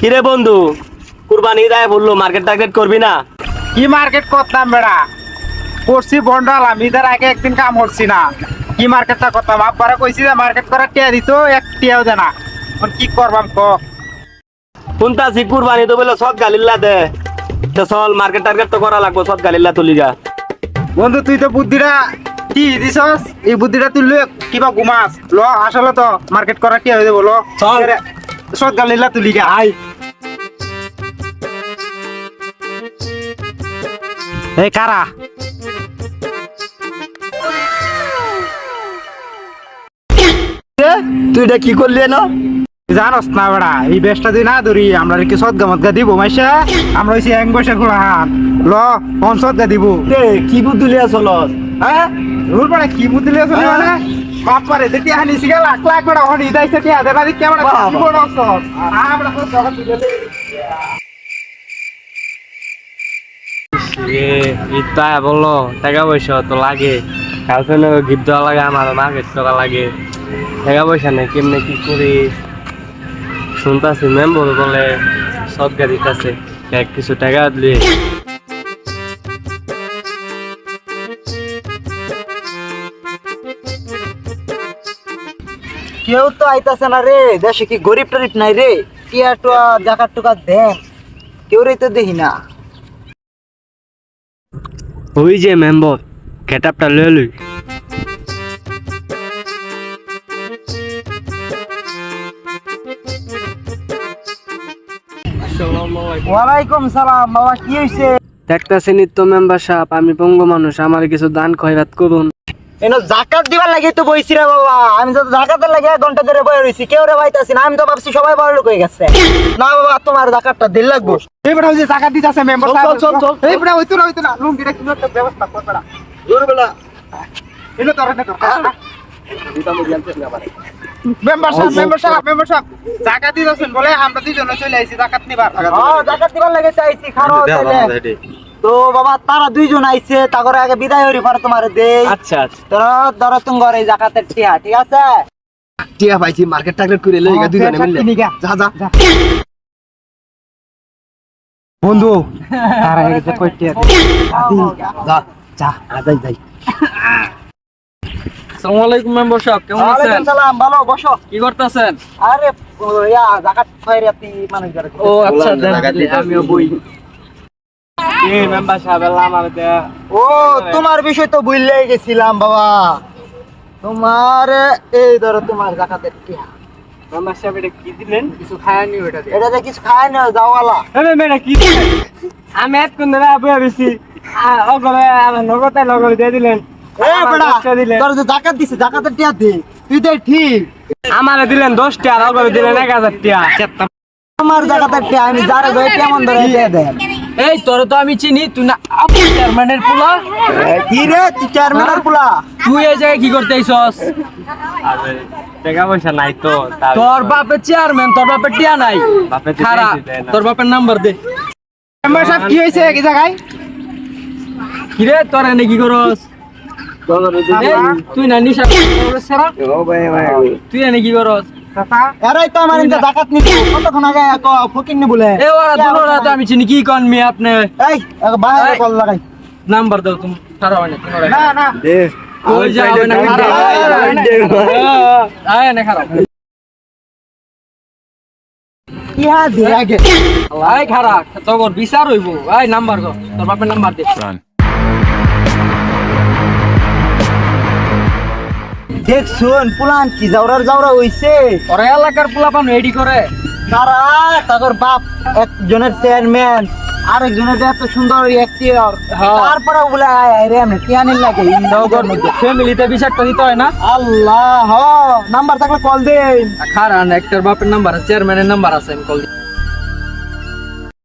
কিরে বন্ধু? কুরবানি দেয় বলল মার্কেট টার্গেট করবি না? কি মার্কেট করতাম বেড়া? করছি বন্ডাল আমি তার আগে একদিন কাম করছি না। কি মার্কেটটা করতাম? আব্বারা কইছি যে মার্কেট করার টিয়া দিত এক টিয়াও দে না। এখন কি করবাম ক? শুনতাছি কুরবানি তো বলে সৎ গালিল্লা দে। তো চল মার্কেট টার্গেট তো করা লাগবো সৎ গালিল্লা তুলি যা বন্ধু তুই তো বুদ্ধিটা কি দিছস? এই বুদ্ধিটা তুই কিবা ঘুমাস ল আসলে তো মার্কেট করার টিয়া হয়ে যাব ল চল। সৎ গালিলা তুলি গে। আই এ কারা? তুই এটা কি করলি না জানস না বেড়া এই বেশটা তুই না ধরি আমরা কি সদগা মদগা দিব মাইসা আমরা হইছি এক বসে খোলা হাত ল কোন সদগা দিব। কি বুদ্ধুলি চল হ্যাঁ রুল বেড়া কি বুদ্ধি লিয়ে চলি মানে? বাপ দেখি হানি সিগা লাখ লাখ বেড়া হনি ইদাইছে টিয়া দেবা দি কেমন কি বড় সব আমরা তো জগৎ দিলে ইতা বলল টাকা পয়সা তো লাগে। গিফট দেওয়া লাগে আমার মার্কেট করা লাগে। টাকা পয়সা নেই কেমনে কি করি? শুনতাছি মেম্বর বলে সৎ গাড়ি কাছে এক কিছু টাকা দিয়ে। কেউ তো আইতাছে না রে দেশে কি গরিব টরিব নাই রে? টিয়া টুয়া জাকাত টুকা দেন? কেউ রে তো দেখি না। ওই যে মেম্বর গেটআপটা লয়ে লই। ওয়ালাইকুম সালাম বাবা কি হইছে? দেখতেছি নিত্য মেম্বার সাহেব আমি বঙ্গ মানুষ আমার কিছু দান খয়রাত করুন। এনো জাকাত দিবার লাগি তো বইছি রে বাবা আমি তো জাকাতের লাগে এক ঘণ্টা ধরে রইছি কেউ রে পাইতাছি না আমি তো ভাবছি সবাই বড় লোক হয়ে গেছে। না বাবা তোমার জাকাতটা দিল লাগবো। এই বেড়া যে দিতাছে মেম্বার চল, চল, চল, চল। এই বেড়া হইতো না হইতো না লুঙ্গিটা কি একটা ব্যবস্থা কর বেড়া দূরবেলা এলো তোর না মেম্বার সাহেব মেম্বার সাহেব মেম্বার সাহেব জাকাত দিতেছেন বলে আমরা দুজনে চলে আইছি জাকাত নিবার। হ্যাঁ জাকাত দিবার লাগে চাইছি খারো তো বাবা তারা দুইজন আইছে তারপরে আগে বিদায় হরি পরে তোমার দেই। আচ্ছা আচ্ছা। ধরো ধরো তুমি ঘরে জাকাতের টিয়া ঠিক আছে? টিয়া পাইছি মার্কেট টার্গেট করে লই গা দুজনে মিলে যা যা। বন্ধু তারা এসে যা যা যাই যাই। আসসালামু আলাইকুম মেম্বার সাহেব কেমন আছেন? সালাম ভালো বসো। কি করতেছেন? আরে ইয়া জাকাত যারা ও আচ্ছা আমিও বই। মেম্বার সাহেব ও তোমার বিষয় তো ভুললেই গেছিলাম বাবা। তোমার এই ধরো তোমার জাকাতের টিয়া মেম্বার সাহেব এটা কি দিলেন? কিছু খায়নি ওটা এটা যে কিছু খায় না যাওয়ালা। আরে মেয়েটা কি আমি এত কোন দিন আবু অগরে আমার নগদে লগরে দিয়ে দিলেন। আমার দিলেন। তোর যে জাকাত দিছে জাকাতের দে তুই তো ঠিক। আমারে দিলেন আর এক হাজার টিয়া। আমার জাকাতের টিয়া আমি যারে যাই কেমন ধরে দিয়ে দেন। এই তোর তো আমি চিনি তুই না আপু চেয়ারম্যানের পোলা। কি রে তুই চেয়ারম্যানের পোলা? তুই এই জায়গায় কি করতে আইছস? টাকা পয়সা নাই তো তার বাপের চেয়ারম্যান তোর বাপের টিয়া নাই। খারা তোর বাপের নাম্বার দে। মেম্বার সাহেব কি হইছে কি জায়গায়? কিরে তোর এনে কি করস? তুই না নিশা তুই এনে কি করস চাচা এরাই তো আমার ইনকা জাকাত নিতে কতক্ষণ আগে এক ফকির নি বলে এ ওরা দুনোরা তো আমি চিনি কি কন মি আপনি এই বাইরে কল লাগাই নাম্বার দাও তুমি খারাপ হয় না তোমরা না না ওই যে হবে না খারাপ আয় না খারাপ ইহা দে আগে আয় খারাপ তোর বিচার হইব নাম্বার কর তোর বাপের নাম্বার দে দেখ শুন পুলান কি যাওরার যাওরা হইছে। ওরা এলাকার পোলাপান রেডি করে। তারা তাকর বাপ একজনের চেয়ারম্যান আরেকজনের এত সুন্দর এক্টিয়ার। তারপরে বলে আয় আয় রে আমি টিয়ানির লাগে ইন্দাওগর মধ্যে। ফ্যামিলিতে বিচারটা দিতে হয় না? আল্লাহ হ নাম্বার থাকলে কল দেন। খারান একটার বাপের নাম্বার আছে চেয়ারম্যানের নাম্বার আছে আমি কল দিই